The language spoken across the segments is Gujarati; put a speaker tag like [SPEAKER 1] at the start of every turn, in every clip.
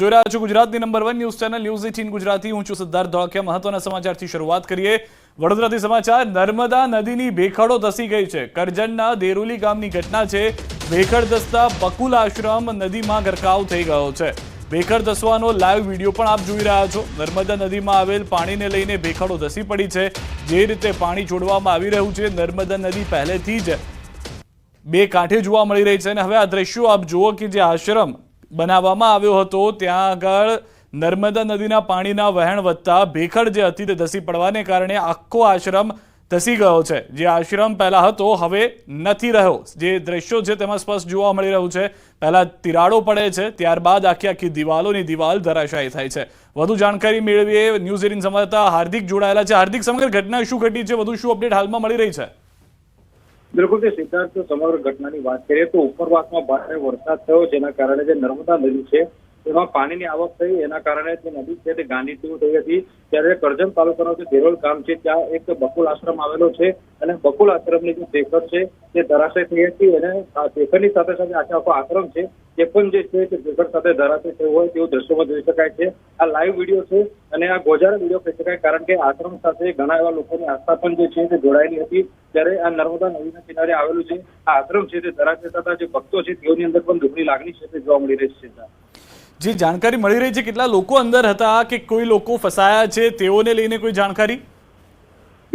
[SPEAKER 1] જોઈ રહ્યા છો ગુજરાતની number one news channel news eighteen Gujarati હું છું સિદ્ધાર્થ ધોળકિયા મહત્વના સમાચારથી શરૂઆત કરીએ વડોદરાથી સમાચાર નર્મદા નદીની ભેખડો ધસી ગઈ છે કરજણના દેરુલી ગામની ઘટના છે ભેખડ ધસતા બકુલ આશ્રમ નદીમાં ગરકાવ થઈ ગયો છે ભેખડ ધસવાનો લાઈવ વિડીયો પણ આપ જોઈ રહ્યા છો નર્મદા નદીમાં આવેલ પાણીને લઈને ભેખડો ધસી પડી છે જે રીતે પાણી છોડવામાં આવી રહ્યું છે નર્મદા નદી પહેલેથી જ બે કાંઠે જોવા મળી રહી છે અને હવે આ દ્રશ્યો આપ જુઓ કે જે આશ્રમ બનાવવામાં આવ્યો હતો ત્યાં આગળ નર્મદા નદીના પાણીના વહેણ વધતા ભેખડ જે હતી તે ધસી પડવાને કારણે આખો આશ્રમ ધસી ગયો છે જે આશ્રમ પહેલાં હતો હવે નથી રહ્યો જે દ્રશ્યો છે તેમાં સ્પષ્ટ જોવા મળી રહ્યું છે પહેલાં તિરાડો પડે છે ત્યારબાદ આખી આખી દિવાલોની દિવાલ ધરાશાયી થાય છે વધુ જાણકારી મેળવીએ ન્યૂઝ એટીન સંવાદદાતા હાર્દિક જોડાયેલા છે હાર્દિક સમગ્ર ઘટના શું ઘટી છે વધુ શું અપડેટ હાલમાં મળી રહી છે
[SPEAKER 2] બિલકુલ તે સિદ્ધાર્થ સમગ્ર ઘટનાની વાત કરીએ તો ઉપરવાસમાં ભારે વરસાદ થયો જેના કારણે જે નર્મદા નદી છે તેમાં પાણીની આવક થઈ એના કારણે જે નદી છે તે ગાંડી થઈ હતી ત્યારે કરજણ તાલુકાનો જે ધેરોલ ગામ છે ત્યાં એક બકુલ આશ્રમ આવેલો છે અને બકુલ આશ્રમની જે શેખર છે તે ધરાશય થઈ હતી અને શેખરની સાથે સાથે આખે આખો આશ્રમ છે તે પણ જે છે તે ભેગડ સાથે ધરાશે થયું હોય તેવું દ્રશ્યોમાં જોઈ શકાય છે આ લાઈવ વિડીયો છે અને આ ગોજારા વિડીયો કહી શકાય કારણ કે આશ્રમ સાથે ઘણા એવા લોકોની આસ્થા પણ જે છે તે જોડાયેલી હતી ત્યારે આ નર્મદા નદીના કિનારે આવેલું છે આ આશ્રમ છે તે ધરાશ જે ભક્તો છે તેઓની અંદર પણ દુઃખની લાગણી છે તે જોવા મળી રહી છે જે જાણકારી મળી રહી છે કેટલા લોકો અંદર હતા કે કોઈ લોકો ફસાયા છે તેઓને લઈને કોઈ જાણકારી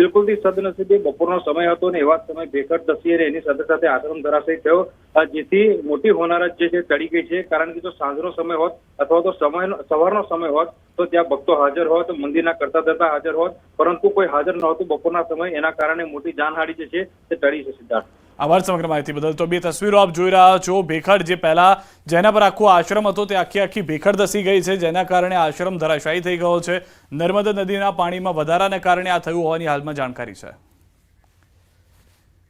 [SPEAKER 2] બિલકુલથી સદનસીબે બપોરનો સમય હતો અને એવા સમય ભેખડ ધસી અને એની સાથે સાથે આશ્રમ ધરાશય થયો જેથી મોટી હોનારત જે છે ટળી ગઈ છે કારણ કે જો સાંજનો સમય હોત અથવા તો સમયનો સવારનો સમય હોત તો ત્યાં ભક્તો હાજર હોત મંદિરના કરતા ધરતા હાજર હોત પરંતુ કોઈ હાજર નહોતું બપોરના સમય એના કારણે મોટી જાનહાડી જે છે તે ટળી છે સિદ્ધાર્થ આભાર સમગ્ર માહિતી બદલ તો બે તસવીરો આપ જોઈ રહ્યા છો ભેખડ જે પહેલાં જેના પર આખો આશ્રમ હતો તે આખી આખી ભેખડ ધસી ગઈ છે જેના કારણે આશ્રમ ધરાશાયી થઈ ગયો છે નર્મદા નદીના પાણીમાં વધારાને કારણે આ થયું હોવાની હાલમાં જાણકારી છે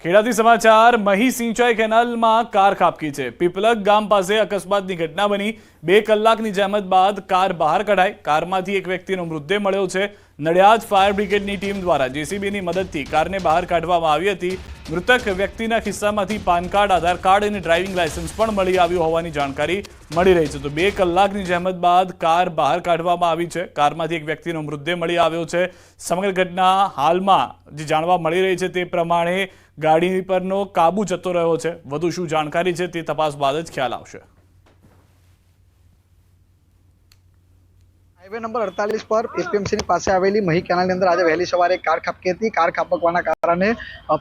[SPEAKER 2] ખેડાથી સમાચાર મહી સિંચાઈ કેનાલમાં કાર ખાબકી છે પીપલક ગામ પાસે અકસ્માતની ઘટના બની બે કલાકની જહેમત બાદ કાર બહાર કઢાઈ કારમાંથી એક વ્યક્તિનો મૃતદેહ મળ્યો છે નડિયાદ ફાયર બ્રિગેડની ટીમ દ્વારા જેસીબીની મદદથી કારને બહાર કાઢવામાં આવી હતી મૃતક વ્યક્તિના ખિસ્સામાંથી પાન કાર્ડ આધાર કાર્ડ અને ડ્રાઇવિંગ લાયસન્સ પણ મળી આવ્યું હોવાની જાણકારી મળી રહી છે તો બે કલાકની જહેમત બાદ કાર બહાર કાઢવામાં આવી છે કારમાંથી એક વ્યક્તિનો મૃતદેહ મળી આવ્યો છે સમગ્ર ઘટના હાલમાં જે જાણવા મળી રહી છે તે પ્રમાણે ગાડી પરનો કાબુ જતો રહ્યો છે વધુ શું જાણકારી છે તે તપાસ બાદ જ ખ્યાલ આવશે હાઈવે નંબર અડતાલીસ પર એપીએમસીની પાસે આવેલી મહી કેનાલની અંદર આજે વહેલી સવારે કાર ખાપકી હતી કાર ખાપકવાના કારણે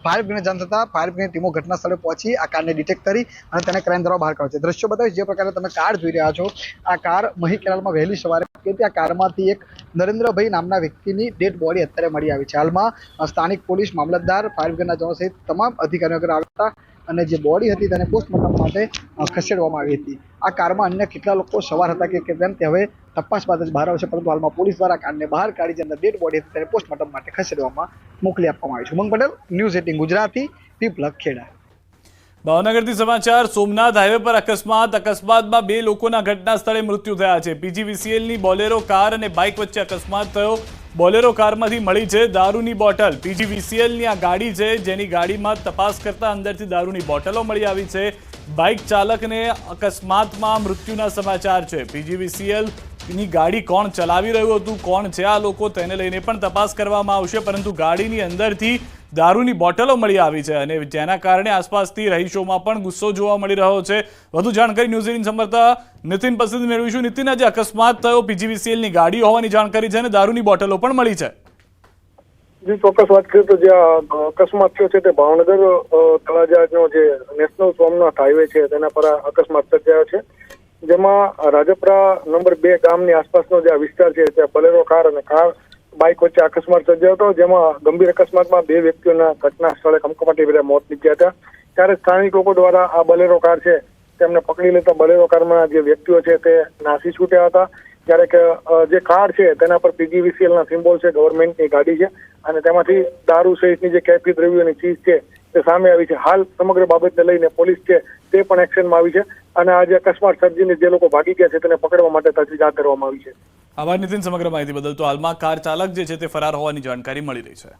[SPEAKER 2] ફાયર બ્રિગેડ જાણ થતાં ફાયર બ્રિગેડ ટીમો ઘટના સ્થળે પહોંચી આ કારને ડિટેક્ટ કરી અને તેને ક્રાઇમ દ્વારા બહાર કાઢે છે દ્રશ્યો બતાવીશ જે પ્રકારે તમે કાર જોઈ રહ્યા છો આ કાર મહી કેનાલમાં વહેલી સવારે કે આ કારમાંથી એક નરેન્દ્રભાઈ નામના વ્યક્તિની ડેડ બોડી અત્યારે મળી આવી છે હાલમાં સ્થાનિક પોલીસ મામલતદાર ફાયર બ્રિગેડના જવાનો સહિત તમામ અધિકારીઓ આગળ આવતા અને જે બોડી હતી તેને પોસ્ટમોર્ટમ માટે ખસેડવામાં આવી હતી આ કારમાં અન્ય કેટલા લોકો સવાર હતા કે તેમ તે હવે તપાસ બાદ જ બહાર આવશે પરંતુ હાલમાં પોલીસ દ્વારા કારને બહાર કાઢી જે અંદર ડેડ બોડી હતી તેને પોસ્ટમોર્ટમ માટે ખસેડવામાં મોકલી આપવામાં આવી છે ઉમંગ પટેલ ન્યૂઝ એટીન ગુજરાતી પીપલક ખેડા
[SPEAKER 1] ભાવનગરથી સમાચાર સોમનાથ હાઈવે પર અકસ્માત અકસ્માતમાં બે લોકોના ઘટના સ્થળે મૃત્યુ થયા છે પીજીવીસીએલની બોલેરો કાર અને બાઇક વચ્ચે અકસ્માત થયો બોલેરો કારમાંથી મળી છે દારૂની બોટલ પીજીવીસીએલની આ ગાડી છે જેની ગાડીમાં તપાસ કરતા અંદરથી દારૂની બોટલો મળી આવી છે બાઇક ચાલકને અકસ્માતમાં મૃત્યુના સમાચાર છે પીજીવીસીએલ ની ગાડી કોણ ચલાવી રહ્યું હતું કોણ છે આ લોકો તેને લઈને પણ તપાસ કરવામાં આવશે પરંતુ ગાડીની અંદરથી દારૂની બોટલો મળી આવી છે અને જેના કારણે આસપાસથી રહીશોમાં પણ ગુસ્સો જોવા મળી રહ્યો છે વધુ જાણકારી ન્યૂઝીલેન્ડ સંભળતા નીતિન પસંદ મેળવીશું નીતિન આજે અકસ્માત થયો પીજીવીસીએલની ગાડી હોવાની જાણકારી છે અને દારૂની બોટલો પણ મળી છે
[SPEAKER 2] જી ચોક્કસ વાત કરીએ તો જે અકસ્માત થયો છે તે ભાવનગર તળાજાનો જે નેશનલ સોમનાથ હાઈવે છે તેના પર આ અકસ્માત સર્જાયો છે જેમાં રાજપરા નંબર બે ગામની આસપાસનો જે વિસ્તાર છે ત્યાં બલેરો કાર અને કાર બાઇક વચ્ચે અકસ્માત સર્જાયો હતો જેમાં ગંભીર અકસ્માતમાં બે વ્યક્તિઓના ઘટના સ્થળે કમકમાટી ભર્યા મોત નીપજ્યા હતા ત્યારે સ્થાનિક લોકો દ્વારા આ બલેરો કાર છે તેમને પકડી લેતા બલેરો કારમાં જે વ્યક્તિઓ છે તે નાસી છૂટ્યા હતા ત્યારે કે જે કાર છે તેના પર પીજીવીસીએલના સિમ્બોલ છે ગવર્મેન્ટની ગાડી છે અને તેમાંથી દારૂ સહિતની જે કેફી દ્રવ્યો ચીજ છે તે સામે આવી છે હાલ સમગ્ર બાબતને લઈને પોલીસ છે તે પણ એક્શનમાં આવી છે અને આજે અકસ્માત સર્જીને જે લોકો ભાગી ગયા છે તેને પકડવા માટે તજવીજ હાથ કરવામાં આવી છે
[SPEAKER 1] આભાર નીતિન સમગ્ર માહિતી બદલ તો હાલમાં કાર ચાલક જે છે તે ફરાર હોવાની જાણકારી મળી રહી છે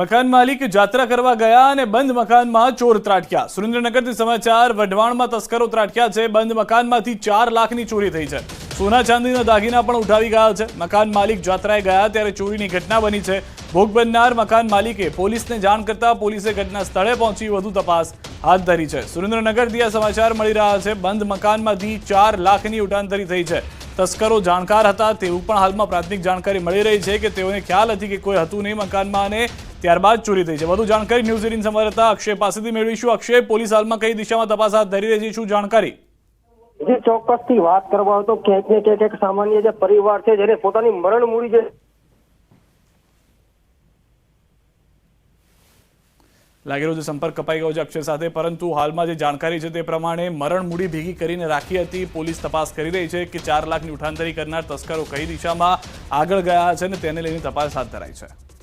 [SPEAKER 1] મકાન માલિક જાત્રા કરવા ગયા અને બંધ મકાનમાં ચોર ત્રાટક્યા સુરેન્દ્રનગરથી સમાચાર વઢવાણમાં તસ્કરો ત્રાટક્યા છે બંધ મકાનમાંથી ચાર લાખની ચોરી થઈ છે સોના ચાંદીના દાગીના પણ ઉઠાવી ગયા છે મકાન માલિક જાત્રાએ ગયા ત્યારે ચોરીની ઘટના બની છે ભોગ બનનાર મકાન માલિકે પોલીસને જાણ કરતા પોલીસે ઘટના સ્થળે પહોંચી વધુ તપાસ હાથ ધરી છે સુરેન્દ્રનગર દિયા સમાચાર મળી રહ્યા છે બંધ મકાનમાંથી ચાર લાખની ઉડાનધરી થઈ છે તસ્કરો જાણકાર હતા તેવું પણ હાલમાં પ્રાથમિક જાણકારી મળી રહી છે કે તેઓને ખ્યાલ હતી કે કોઈ હતું નહીં મકાનમાં અને ત્યારબાદ ચોરી થઈ છે વધુ જાણકારી ન્યૂઝ એટીન સંવાદદાતા અક્ષય પાસેથી મેળવીશું અક્ષય પોલીસ હાલમાં કઈ દિશામાં તપાસ હાથ ધરી રહી છે શું જાણકારી
[SPEAKER 2] જે ચોક્કસથી વાત કરવા તો ક્યાંક ને ક્યાંક સામાન્ય જે પરિવાર છે જેને પોતાની મરણ મૂડી જે
[SPEAKER 1] લાગી રહ્યું છે સંપર્ક કપાઈ ગયો છે અક્ષય સાથે પરંતુ હાલમાં જે જાણકારી છે તે પ્રમાણે મરણ મૂડી ભેગી કરીને રાખી હતી પોલીસ તપાસ કરી રહી છે કે ચાર લાખની ઉઠાંતરી કરનાર તસ્કરો કઈ દિશામાં આગળ ગયા છે અને તેને લઈને તપાસ હાથ ધરાઈ છે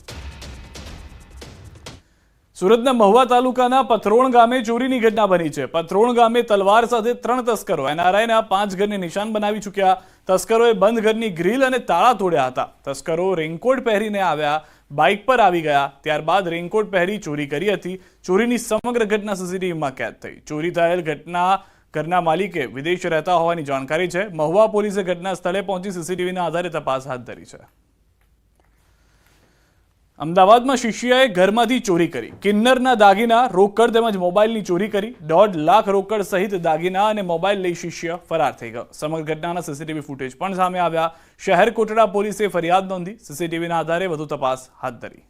[SPEAKER 1] સુરતના મહુવા તાલુકાના પથરોણ ગામે ચોરીની ઘટના બની છે પથરોણ ગામે તલવાર સાથે ત્રણ તસ્કરો એનઆરઆઈના પાંચ ઘરને નિશાન બનાવી ચૂક્યા તસ્કરોએ બંધ ઘરની ગ્રીલ અને તાળા તોડ્યા હતા તસ્કરો રેનકોટ પહેરીને આવ્યા બાઇક પર આવી ગયા ત્યારબાદ રેનકોટ પહેરી ચોરી કરી હતી ચોરીની સમગ્ર ઘટના સીસીટીવીમાં કેદ થઈ ચોરી થયેલ ઘટના ઘરના માલિકે વિદેશ રહેતા હોવાની જાણકારી છે મહુવા પોલીસે ઘટના સ્થળે પહોંચી સીસીટીવીના આધારે તપાસ હાથ ધરી છે અમદાવાદમાં શિષ્યાએ ઘરમાંથી ચોરી કરી કિન્નરના દાગીના રોકડ તેમજ મોબાઈલની ચોરી કરી દોઢ લાખ રોકડ સહિત દાગીના અને મોબાઈલ લઈ શિષ્ય ફરાર થઈ ગયો સમગ્ર ઘટનાના સીસીટીવી ફૂટેજ પણ સામે આવ્યા શહેર કોટડા પોલીસે ફરિયાદ નોંધી સીસીટીવીના આધારે વધુ તપાસ હાથ ધરી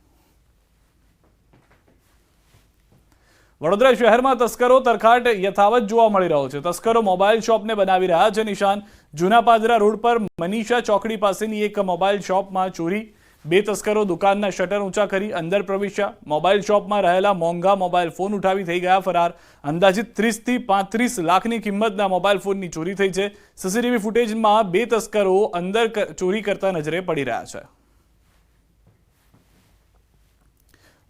[SPEAKER 1] વડોદરા શહેરમાં તસ્કરો તરખાટ યથાવત જોવા મળી રહ્યો છે તસ્કરો મોબાઈલ શોપને બનાવી રહ્યા છે નિશાન જૂના પાદરા રોડ પર મનીષા ચોકડી પાસેની એક મોબાઈલ શોપમાં ચોરી બે તસ્કરો દુકાનના શટર ઊંચા કરી અંદર પ્રવેશ્યા મોબાઈલ શોપમાં રહેલા મોંઘા મોબાઈલ ફોન ઉઠાવી થઈ ગયા ફરાર અંદાજિત ત્રીસથી પાંત્રીસ લાખની કિંમતના મોબાઈલ ફોનની ચોરી થઈ છે સીસીટીવી ફૂટેજમાં બે તસ્કરો અંદર ચોરી કરતા નજરે પડી રહ્યા છે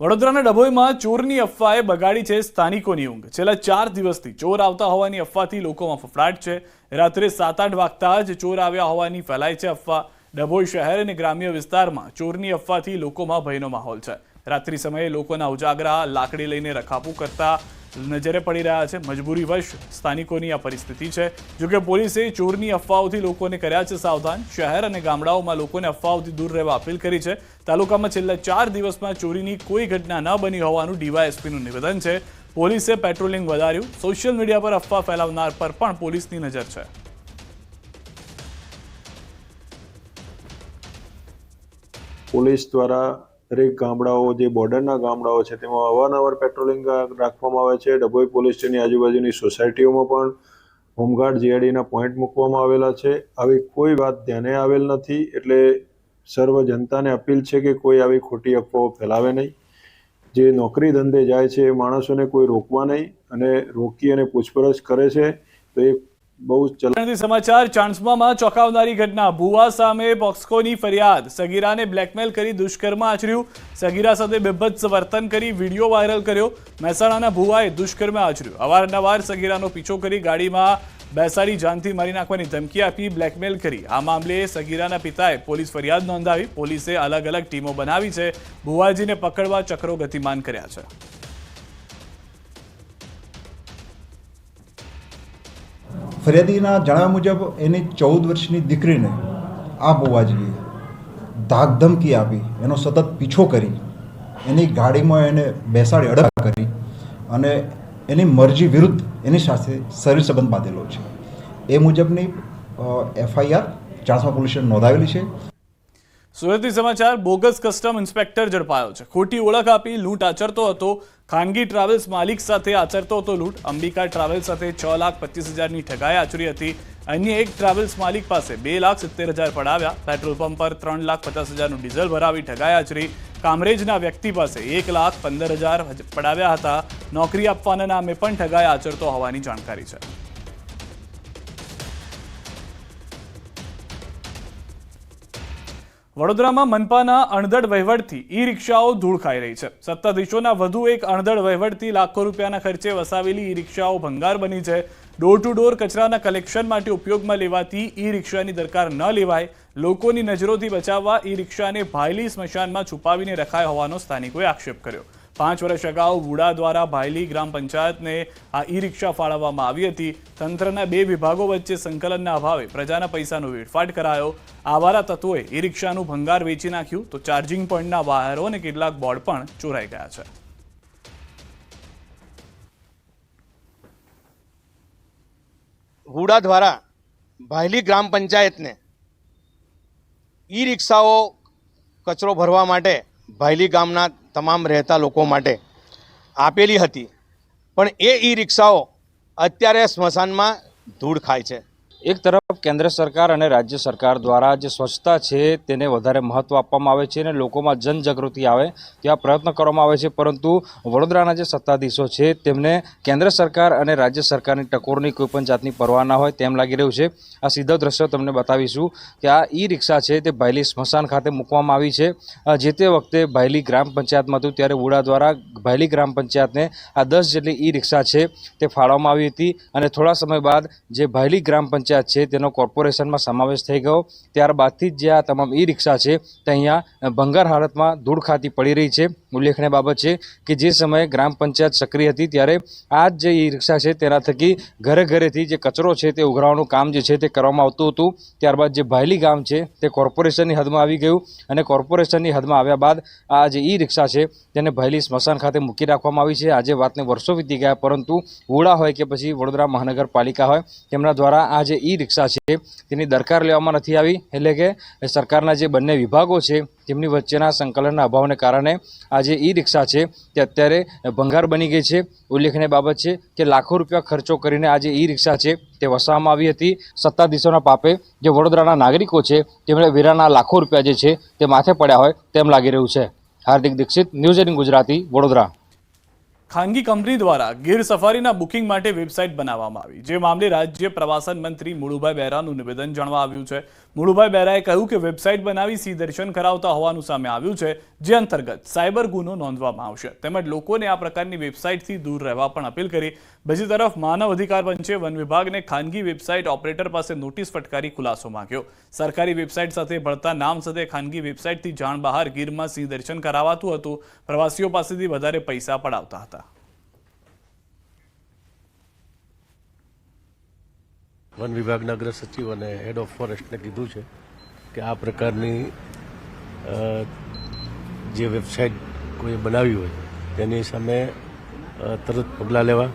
[SPEAKER 1] વડોદરાના ડભોઈમાં ચોરની અફવાએ બગાડી છે સ્થાનિકોની ઊંઘ છેલ્લા ચાર દિવસથી ચોર આવતા હોવાની અફવાથી લોકોમાં ફફડાટ છે રાત્રે સાત આઠ વાગતા જ ચોર આવ્યા હોવાની ફેલાય છે અફવા ડભોઈ શહેર અને ગ્રામ્ય વિસ્તારમાં ચોરની અફવાથી લોકોમાં ભયનો માહોલ છે રાત્રિ સમયે લોકોના ઉજાગરા લાકડી લઈને રખાપુ કરતા નજરે પડી રહ્યા છે મજબૂરીવશ સ્થાનિકોની આ પરિસ્થિતિ છે જોકે પોલીસે ચોરની અફવાઓથી લોકોને કર્યા છે સાવધાન શહેર અને ગામડાઓમાં લોકોને અફવાઓથી દૂર રહેવા અપીલ કરી છે તાલુકામાં છેલ્લા ચાર દિવસમાં ચોરીની કોઈ ઘટના ન બની હોવાનું ડીવાયએસપીનું નિવેદન છે પોલીસે પેટ્રોલિંગ વધાર્યું સોશિયલ મીડિયા પર અફવા ફેલાવનાર પર પણ પોલીસની નજર છે
[SPEAKER 3] પોલીસ દ્વારા દરેક ગામડાઓ જે બોર્ડરના ગામડાઓ છે તેમાં અવારનવાર પેટ્રોલિંગ રાખવામાં આવે છે ડભોઈ પોલીસ સ્ટેશનની આજુબાજુની સોસાયટીઓમાં પણ હોમગાર્ડ જીઆઈડીના પોઈન્ટ મૂકવામાં આવેલા છે આવી કોઈ વાત ધ્યાને આવેલ નથી એટલે સર્વ જનતાને અપીલ છે કે કોઈ આવી ખોટી અફવાઓ ફેલાવે નહીં જે નોકરી ધંધે જાય છે એ માણસોને કોઈ રોકવા નહીં અને રોકી અને પૂછપરછ કરે છે તો એ બહુ જ સમાચાર ચાણસ્મામાં સગીરાનો પીછો કરી ગાડીમાં બેસાડી જાનથી મારી નાખવાની ધમકી આપી બ્લેકમેલ કરી આ મામલે સગીરાના પિતાએ પોલીસ ફરિયાદ નોંધાવી પોલીસે અલગ અલગ ટીમો બનાવી છે ભુવાજીને પકડવા ચક્રો ગતિમાન કર્યા છે
[SPEAKER 4] ફરિયાદીના જણાવ્યા મુજબ એની ચૌદ વર્ષની દીકરીને આ બોવા બોવાજગીએ ધાકધમકી આપી એનો સતત પીછો કરી એની ગાડીમાં એને બેસાડી અડગ કરી અને એની મરજી વિરુદ્ધ એની સાથે શરીર સંબંધ બાંધેલો છે એ મુજબની એફઆઈઆર ચાણસમા પોલીસ નોંધાવેલી છે સુરતી સમાચાર બોગસ કસ્ટમ ઇન્સ્પેક્ટર ઝડપાયો છે ખોટી ઓળખ આપી લૂંટ આચરતો હતો ખાનગી ટ્રાવેલ્સ માલિક સાથે આચરતો હતો લૂંટ અંબિકા ટ્રાવેલ્સ સાથે છ લાખ પચીસ હજારની ઠગાઈ આચરી હતી અન્ય એક ટ્રાવેલ્સ માલિક પાસે બે લાખ સિત્તેર હજાર પડાવ્યા પેટ્રોલ પંપ પર ત્રણ લાખ પચાસ હજારનું ડીઝલ ભરાવી ઠગાઈ આચરી કામરેજના વ્યક્તિ પાસે એક લાખ પંદર હજાર પડાવ્યા હતા નોકરી આપવાના નામે પણ ઠગાઈ આચરતો હોવાની જાણકારી છે
[SPEAKER 1] વડોદરામાં મનપાના અણધડ વહીવટથી ઈ રિક્ષાઓ ધૂળ ખાઈ રહી છે સત્તાધીશોના વધુ એક અણધડ વહીવટથી લાખો રૂપિયાના ખર્ચે વસાવેલી ઈ રિક્ષાઓ ભંગાર બની છે ડોર ટુ ડોર કચરાના કલેક્શન માટે ઉપયોગમાં લેવાતી ઈ રિક્ષાની દરકાર ન લેવાય લોકોની નજરોથી બચાવવા ઈ રિક્ષાને ભાયલી સ્મશાનમાં છુપાવીને રખાય હોવાનો સ્થાનિકોએ આક્ષેપ કર્યો પાંચ વર્ષ અગાઉ વુડા દ્વારા ભાયલી ગ્રામ પંચાયતને આ ઈ રિક્ષા ફાળવવામાં આવી હતી તંત્રના બે વિભાગો વચ્ચે સંકલનના અભાવે પ્રજાના પૈસાનો વેડફાટ કરાયો આવારા તત્વોએ ઈ રિક્ષાનું ભંગાર વેચી નાખ્યું તો ચાર્જિંગ પોઈન્ટના વાયરો અને કેટલાક બોર્ડ પણ ચોરાઈ ગયા છે
[SPEAKER 5] હુડા દ્વારા ભાયલી ગ્રામ પંચાયતને ઈ રિક્ષાઓ કચરો ભરવા માટે ભાયલી ગામના તમામ રહેતા લોકો માટે આપેલી હતી પણ એ ઈ રિક્ષાઓ અત્યારે સ્મશાનમાં ધૂળ ખાય છે એક તરફ કેન્દ્ર સરકાર અને રાજ્ય સરકાર દ્વારા જે સ્વચ્છતા છે તેને વધારે મહત્ત્વ આપવામાં આવે છે અને લોકોમાં જનજાગૃતિ આવે તેવા પ્રયત્ન કરવામાં આવે છે પરંતુ વડોદરાના જે સત્તાધીશો છે તેમને કેન્દ્ર સરકાર અને રાજ્ય સરકારની ટકોરની કોઈપણ જાતની પરવા ના હોય તેમ લાગી રહ્યું છે આ સીધો દ્રશ્ય તમને બતાવીશું કે આ ઈ રિક્ષા છે તે ભાયલી સ્મશાન ખાતે મૂકવામાં આવી છે જે તે વખતે ભાયલી ગ્રામ પંચાયતમાં હતું ત્યારે ઉડા દ્વારા ભાયલી ગ્રામ પંચાયતને આ દસ જેટલી ઈ રિક્ષા છે તે ફાળવવામાં આવી હતી અને થોડા સમય બાદ જે ભાયલી ગ્રામ પંચાયત છે તેના તેનો કોર્પોરેશનમાં સમાવેશ થઈ ગયો ત્યારબાદથી જ જે આ તમામ ઈ રિક્ષા છે તે અહીંયા ભંગાર હાલતમાં ધૂળ ખાતી પડી રહી છે ઉલ્લેખનીય બાબત છે કે જે સમયે ગ્રામ પંચાયત સક્રિય હતી ત્યારે આ જે ઈ રિક્ષા છે તેના થકી ઘરે ઘરેથી જે કચરો છે તે ઉઘરાવાનું કામ જે છે તે કરવામાં આવતું હતું ત્યારબાદ જે ભાયલી ગામ છે તે કોર્પોરેશનની હદમાં આવી ગયું અને કોર્પોરેશનની હદમાં આવ્યા બાદ આ જે ઈ રિક્ષા છે તેને ભાયલી સ્મશાન ખાતે મૂકી રાખવામાં આવી છે આજે વાતને વર્ષો વીતી ગયા પરંતુ હોળા હોય કે પછી વડોદરા મહાનગરપાલિકા હોય તેમના દ્વારા આ જે ઈ રિક્ષા છે છે તેની દરકાર લેવામાં નથી આવી એટલે કે સરકારના જે બંને વિભાગો છે તેમની વચ્ચેના સંકલનના અભાવને કારણે આ જે ઈ રિક્ષા છે તે અત્યારે ભંગાર બની ગઈ છે ઉલ્લેખનીય બાબત છે કે લાખો રૂપિયા ખર્ચો કરીને આ જે ઈ રિક્ષા છે તે વસાવવામાં આવી હતી સત્તાધીશોના પાપે જે વડોદરાના નાગરિકો છે તેમણે વેરાના લાખો રૂપિયા જે છે તે માથે પડ્યા હોય તેમ લાગી રહ્યું છે હાર્દિક દીક્ષિત ન્યૂઝ એટીન ગુજરાતી વડોદરા
[SPEAKER 1] ખાનગી કંપની દ્વારા ગીર સફારીના બુકિંગ માટે વેબસાઇટ બનાવવામાં આવી જે મામલે રાજ્ય પ્રવાસન મંત્રી મુળુભાઈ બહેરાનું નિવેદન જાણવા આવ્યું છે મુળુભાઈ બહેરાએ કહ્યું કે વેબસાઇટ બનાવી સી દર્શન કરાવતા હોવાનું સામે આવ્યું છે જે અંતર્ગત સાયબર ગુનો નોંધવામાં આવશે તેમજ લોકોને આ પ્રકારની વેબસાઇટથી દૂર રહેવા પણ અપીલ કરી બીજી તરફ માનવ અધિકાર પંચે વન વિભાગને ખાનગી વેબસાઇટ ઓપરેટર પાસે નોટિસ ફટકારી ખુલાસો માંગ્યો સરકારી વેબસાઇટ સાથે ભળતા નામ સાથે ખાનગી વેબસાઇટથી જાણ બહાર ગીરમાં સિંહ દર્શન કરાવાતું હતું પ્રવાસીઓ પાસેથી વધારે પૈસા પડાવતા હતા
[SPEAKER 6] વન વિભાગના અગ્ર સચિવ અને હેડ ઓફ ફોરેસ્ટને કીધું છે કે આ પ્રકારની જે વેબસાઇટ કોઈ બનાવી હોય તેની સામે તરત પગલાં લેવા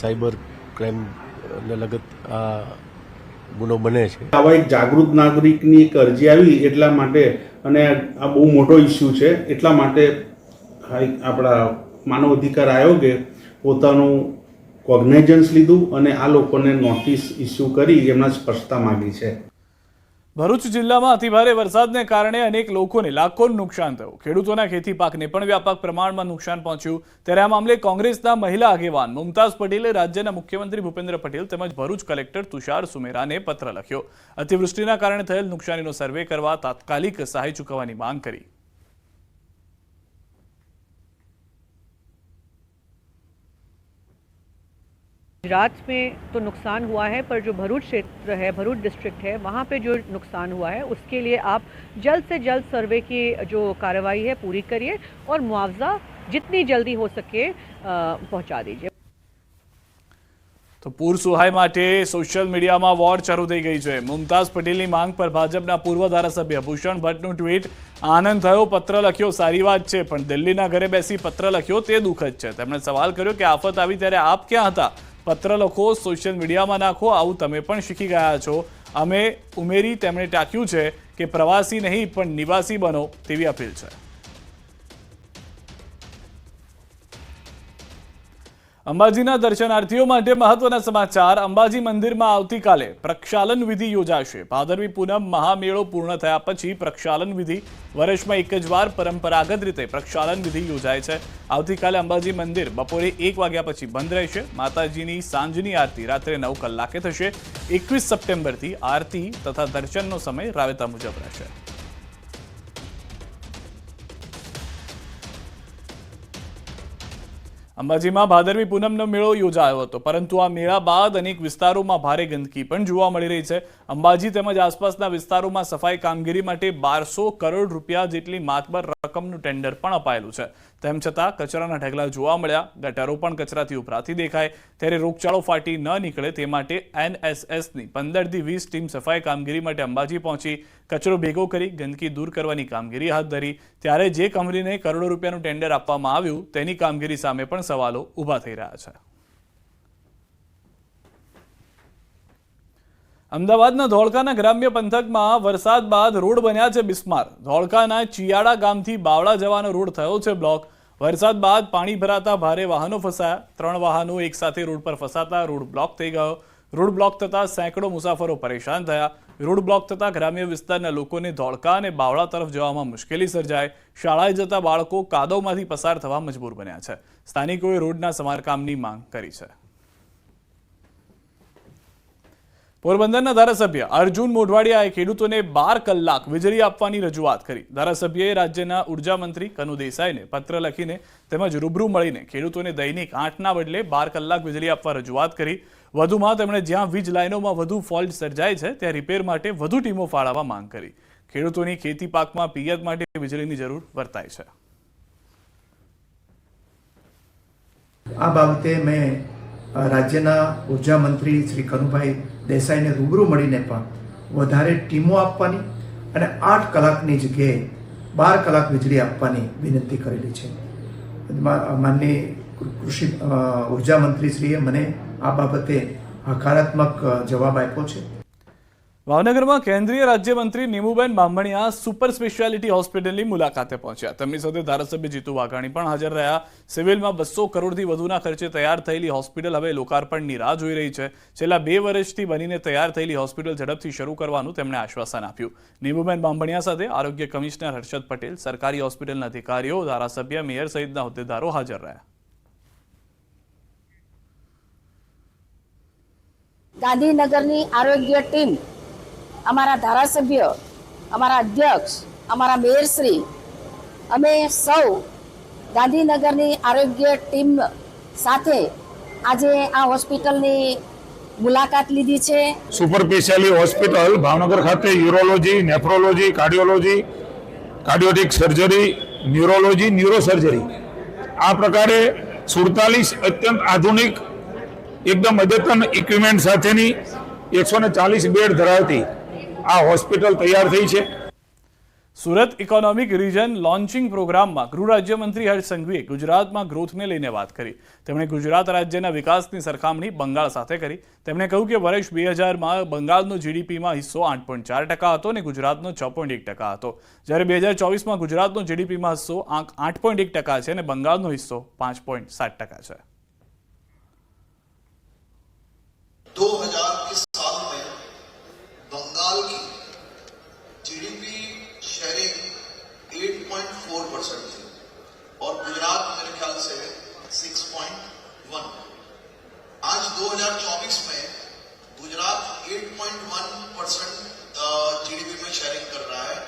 [SPEAKER 6] સાયબર ક્રાઇમને લગત આ ગુનો બને છે
[SPEAKER 7] આવા એક જાગૃત નાગરિકની એક અરજી આવી એટલા માટે અને આ બહુ મોટો ઇસ્યુ છે એટલા માટે આપણા માનવ અધિકાર આયોગે પોતાનું કોગ્નેજન્સ લીધું અને આ લોકોને નોટિસ ઇસ્યુ કરી એમના સ્પષ્ટતા માગી છે
[SPEAKER 1] ભરૂચ જિલ્લામાં અતિભારે વરસાદને કારણે અનેક લોકોને લાખોનું નુકસાન થયું ખેડૂતોના ખેતી પાકને પણ વ્યાપક પ્રમાણમાં નુકસાન પહોંચ્યું ત્યારે આ મામલે કોંગ્રેસના મહિલા આગેવાન મુમતાઝ પટેલે રાજ્યના મુખ્યમંત્રી ભૂપેન્દ્ર પટેલ તેમજ ભરૂચ કલેક્ટર તુષાર સુમેરાને પત્ર લખ્યો અતિવૃષ્ટિના કારણે થયેલ નુકસાનીનો સર્વે કરવા તાત્કાલિક સહાય ચૂકવવાની માંગ કરી
[SPEAKER 8] गुजरात में तो नुकसान हुआ है पर जो भरूच क्षेत्र है भरूच डिस्ट्रिक्ट है वहाँ पे जो नुकसान हुआ है उसके लिए आप जल्द से जल्द सर्वे की जो कार्रवाई है पूरी करिए और मुआवजा जितनी जल्दी हो सके पहुँचा दीजिए तो पूर सुहाय माटे सोशल मीडिया में वॉर शुरू थी गई है मुमताज पटेल की मांग पर भाजपा पूर्व धार सभ्य भूषण भट्ट ट्वीट आनंद थो पत्र लख्य सारी बात है दिल्ली घरे बैसी पत्र लख्य दुखद है तमने सवाल करो कि आफत आई तरह आप क्या था? પત્ર લખો સોશિયલ મીડિયામાં નાખો આવું તમે પણ શીખી ગયા છો અમે ઉમેરી તેમણે ટાંક્યું છે કે પ્રવાસી નહીં પણ નિવાસી બનો તેવી અપીલ છે
[SPEAKER 1] અંબાજીના દર્શનાર્થીઓ માટે મહત્વના સમાચાર અંબાજી મંદિરમાં આવતીકાલે પ્રક્ષાલન વિધિ યોજાશે ભાદરવી પૂનમ મહામેળો પૂર્ણ થયા પછી પ્રક્ષાલન વિધિ વર્ષમાં એક જ વાર પરંપરાગત રીતે પ્રક્ષાલન વિધિ યોજાય છે આવતીકાલે અંબાજી મંદિર બપોરે એક વાગ્યા પછી બંધ રહેશે માતાજીની સાંજની આરતી રાત્રે નવ કલાકે થશે એકવીસ સપ્ટેમ્બરથી આરતી તથા દર્શનનો સમય રાવેતા મુજબ રહેશે અંબાજીમાં ભાદરવી પૂનમનો મેળો યોજાયો હતો પરંતુ આ મેળા બાદ અનેક વિસ્તારોમાં ભારે ગંદકી પણ જોવા મળી રહી છે અંબાજી તેમજ આસપાસના વિસ્તારોમાં સફાઈ કામગીરી માટે બારસો કરોડ રૂપિયા જેટલી માતબર રકમનું ટેન્ડર પણ અપાયેલું છે તેમ છતાં કચરાના ઢગલા જોવા મળ્યા ગટરો પણ કચરાથી ઉભરાતી દેખાય ત્યારે રોગચાળો ફાટી ન નીકળે તે માટે એનએસએસની પંદરથી વીસ ટીમ સફાઈ કામગીરી માટે અંબાજી પહોંચી કચરો ભેગો કરી ગંદકી દૂર કરવાની કામગીરી હાથ ધરી ત્યારે જે કંપનીને કરોડો રૂપિયાનું ટેન્ડર આપવામાં આવ્યું તેની કામગીરી સામે પણ સવાલો ઊભા થઈ રહ્યા છે અમદાવાદના ધોળકાના ગ્રામ્ય પંથકમાં વરસાદ બાદ રોડ બન્યા છે બિસ્માર ધોળકાના ચિયાડા ગામથી બાવળા જવાનો રોડ થયો છે બ્લોક વરસાદ બાદ પાણી ભરાતા ભારે વાહનો ફસાયા ત્રણ વાહનો એકસાથે રોડ પર ફસાતા રોડ બ્લોક થઈ ગયો રોડ બ્લોક થતા સેંકડો મુસાફરો પરેશાન થયા રોડ બ્લોક થતાં ગ્રામ્ય વિસ્તારના લોકોને ધોળકા અને બાવળા તરફ જવામાં મુશ્કેલી સર્જાય શાળાએ જતા બાળકો કાદવમાંથી પસાર થવા મજબૂર બન્યા છે સ્થાનિકોએ રોડના સમારકામની માંગ કરી છે પોરબંદરના ધારાસભ્ય અર્જુન મોઢવાડિયાએ ખેડૂતોને બાર કલાક વીજળી આપવાની રજૂઆત કરી ધારાસભ્યએ રાજ્યના ઉર્જા કનુ દેસાઈને પત્ર લખીને તેમજ રૂબરૂ મળીને ખેડૂતોને દૈનિક આઠના બદલે બાર કલાક વીજળી આપવા રજૂઆત કરી વધુમાં તેમણે જ્યાં વીજ લાઇનોમાં વધુ ફોલ્ટ સર્જાય છે ત્યાં રિપેર માટે વધુ ટીમો ફાળવવા માંગ કરી ખેડૂતોની ખેતી પાકમાં પિયત માટે વીજળીની જરૂર વર્તાય છે આ બાબતે મેં રાજ્યના ઉર્જા શ્રી કનુભાઈ દેસાઈને રૂબરૂ મળીને પણ વધારે ટીમો આપવાની અને આઠ કલાકની જગ્યાએ બાર કલાક વીજળી આપવાની વિનંતી કરેલી છે માનની કૃષિ ઉર્જા મંત્રીશ્રીએ મને આ બાબતે હકારાત્મક જવાબ આપ્યો છે ભાવનગરમાં કેન્દ્રીય રાજ્યમંત્રી નિમુબેન બામણિયા સુપર સ્પેશિયાલિટી હોસ્પિટલની મુલાકાતે પહોંચ્યા તેમની સાથે ધારાસભ્ય જીતુ વાઘાણી પણ હાજર રહ્યા સિવિલમાં બસો કરોડથી વધુના ખર્ચે તૈયાર થયેલી હોસ્પિટલ હવે લોકાર્પણની રાહ જોઈ રહી છે છેલ્લા બે વર્ષથી બનીને તૈયાર થયેલી હોસ્પિટલ ઝડપથી શરૂ કરવાનું તેમણે આશ્વાસન આપ્યું નિમુબેન બામણિયા સાથે આરોગ્ય કમિશનર હર્ષદ પટેલ સરકારી હોસ્પિટલના અધિકારીઓ ધારાસભ્ય મેયર સહિતના હોદ્દેદારો હાજર રહ્યા ગાંધીનગરની આરોગ્ય ટીમ અમારા ધારાસભ્ય અમારા અધ્યક્ષ અમારા મેયરશ્રી અમે સૌ ગાંધીનગરની આરોગ્ય ટીમ સાથે આજે આ હોસ્પિટલની મુલાકાત લીધી છે સુપર સ્પેશિયાલી હોસ્પિટલ ભાવનગર ખાતે urology nephrology cardiology cardiothoracic surgery neurology neurosurgery આ પ્રકારે સુડતાલીસ અત્યંત આધુનિક એકદમ અદ્યતન ઇક્વિપમેન્ટ સાથેની એકસો ચાલીસ બેડ ધરાવતી આ હોસ્પિટલ તૈયાર થઈ છે સુરત ઇકોનોમિક રિજન લોન્ચિંગ પ્રોગ્રામમાં ગૃહ રાજ્યમંત્રી હર્ષ સંઘવીએ ગુજરાતમાં ગ્રોથને લઈને વાત કરી તેમણે ગુજરાત રાજ્યના વિકાસની સરખામણી બંગાળ સાથે કરી તેમણે કહ્યું કે વર્ષ બે હજારમાં બંગાળનો જીડીપીમાં હિસ્સો આઠ પોઈન્ટ ચાર ટકા હતો અને ગુજરાતનો છ પોઈન્ટ એક ટકા હતો જ્યારે બે હજાર ચોવીસમાં ગુજરાતનો જીડીપીમાં હિસ્સો આઠ પોઈન્ટ એક ટકા છે અને બંગાળનો હિસ્સો પાંચ પોઈન્ટ સાત ટકા છે साल की जीडीपी शेयरिंग 8.4 परसेंट थी और गुजरात मेरे ख्याल से 6.1 आज 2024 में गुजरात 8.1 परसेंट जीडीपी में शेयरिंग कर रहा है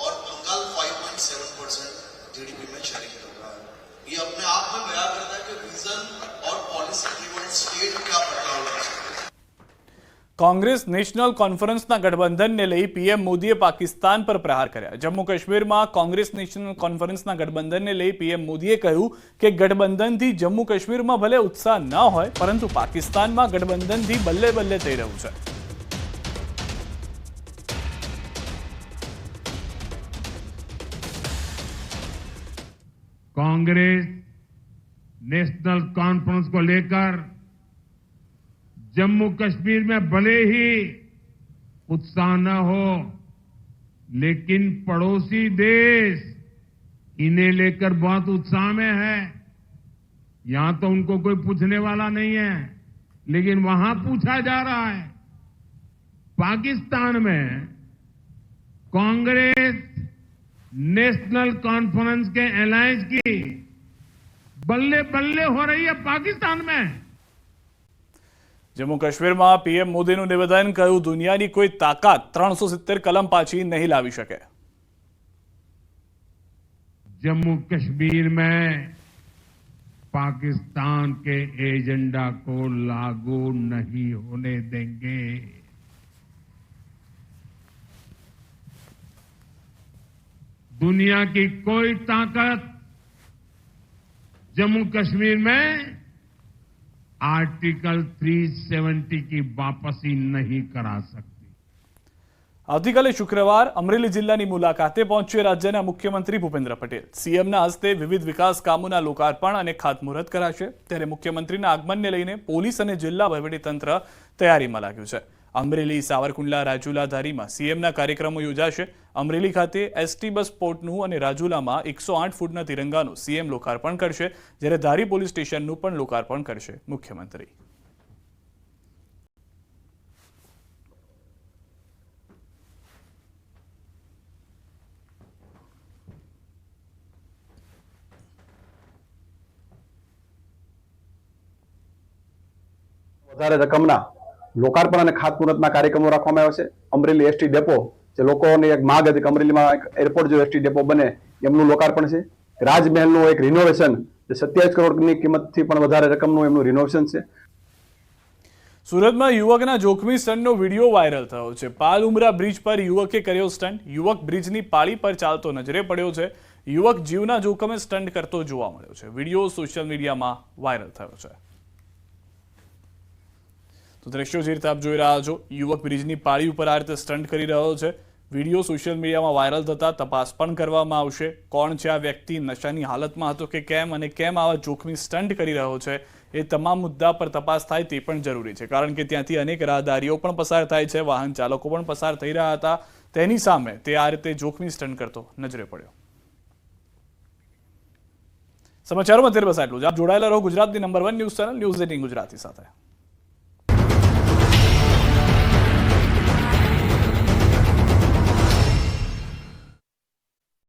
[SPEAKER 1] और बंगाल 5.7 परसेंट जीडीपी में शेयरिंग कर रहा है ये अपने आप में बयान करता है कि विजन और पॉलिसी स्टेट કોંગ્રેસ નેશનલ કોન્ફરન્સના ગઠબંધનને લઈ પીએમ મોદીએ પાકિસ્તાન પર પ્રહાર કર્યા જમ્મુ કાશ્મીરમાં કોંગ્રેસ નેશનલ કોન્ફરન્સના ગઠબંધનને લઈ પીએમ મોદીએ કહ્યું કે ગઠબંધનથી જમ્મુ કાશ્મીરમાં ભલે ઉત્સાહ ન હોય પરંતુ પાકિસ્તાનમાં ગઠબંધનથી બલ્લે બલ્લે થઈ રહ્યું છે કોંગ્રેસ નેશનલ કોન્ફરન્સ કો जम्मू कश्मीर में भले ही उत्साह न हो लेकिन पड़ोसी देश इन्हें लेकर बहुत उत्साह में है यहां तो उनको कोई पूछने वाला नहीं है लेकिन वहां पूछा जा रहा है पाकिस्तान में कांग्रेस नेशनल कॉन्फ्रेंस के अलायंस की बल्ले बल्ले हो रही है पाकिस्तान में जम्मू कश्मीर में पीएम मोदी निवेदन कहू दुनिया की कोई ताकत त्रो सीतेर कलम पाची नहीं ला सके जम्मू कश्मीर में पाकिस्तान के एजेंडा को लागू नहीं होने देंगे दुनिया की कोई ताकत जम्मू कश्मीर में आर्टिकल 370 की वापसी નહીં કરા सकती આવતીકાલે શુક્રવાર અમરેલી જિલ્લાની મુલાકાતે પહોંચ્યો રાજ્યના મુખ્યમંત્રી ભૂપેન્દ્ર પટેલ સીએમના હસ્તે વિવિધ વિકાસ કામોના લોકાર્પણ અને ખાતમુહૂર્ત કરાશે ત્યારે મુખ્યમંત્રીના આગમનને લઈને પોલીસ અને જિલ્લા વહીવટીતંત્ર તૈયારીમાં લાગ્યું છે અમરેલી સાવરકુંડલા રાજુલા ધારીમાં સીએમના કાર્યક્રમો યોજાશે અમરેલી ખાતે એસટી બસ પોર્ટનું અને રાજુલામાં એકસો આઠ ફૂટના તિરંગાનું સીએમ લોકાર્પણ કરશે જ્યારે ધારી પોલીસ સ્ટેશનનું પણ લોકાર્પણ કરશે મુખ્યમંત્રી વધારે રકમના લોકાર્પણ અને ખાતમુહૂર્તના કાર્યક્રમો રાખવામાં આવ્યા છે અમરેલી એસટી ડેપો જે લોકોની એક માગ હતી કમરેલીમાં એરપોર્ટ જો એસટી ડેપો બને એમનું લોકાર્પણ છે રાજમહેલનું એક રિનોવેશન જે સત્યાવીસ કરોડની કિંમતથી પણ વધારે રકમનું એમનું રિનોવેશન છે સુરતમાં યુવકના જોખમી સ્ટન્ટનો વિડીયો વાયરલ થયો છે પાલ ઉમરા બ્રિજ પર યુવકે કર્યો સ્ટન્ટ યુવક બ્રિજની પાળી પર ચાલતો નજરે પડ્યો છે યુવક જીવના જોખમે સ્ટન્ટ કરતો જોવા મળ્યો છે વિડીયો સોશિયલ મીડિયામાં વાયરલ થયો છે તો દ્રશ્યો જે રીતે આપ જોઈ રહ્યા છો યુવક બ્રિજની પાળી ઉપર આ રીતે સ્ટન્ટ કરી રહ્યો છે વિડીયો સોશિયલ મીડિયામાં વાયરલ થતા તપાસ પણ કરવામાં આવશે કોણ છે આ વ્યક્તિ નશાની હાલતમાં હતો કે કેમ અને કેમ આવા જોખમી સ્ટન્ટ કરી રહ્યો છે એ તમામ મુદ્દા પર તપાસ થાય તે પણ જરૂરી છે કારણ કે ત્યાંથી અનેક રાહદારીઓ પણ પસાર થાય છે વાહન ચાલકો પણ પસાર થઈ રહ્યા હતા તેની સામે તે આ રીતે જોખમી સ્ટન્ટ કરતો નજરે પડ્યો સમાચારોમાં તેર બસ આટલું જ આપ જોડાયેલા રહો ગુજરાતની number one news channel news eighteen Gujarati સાથે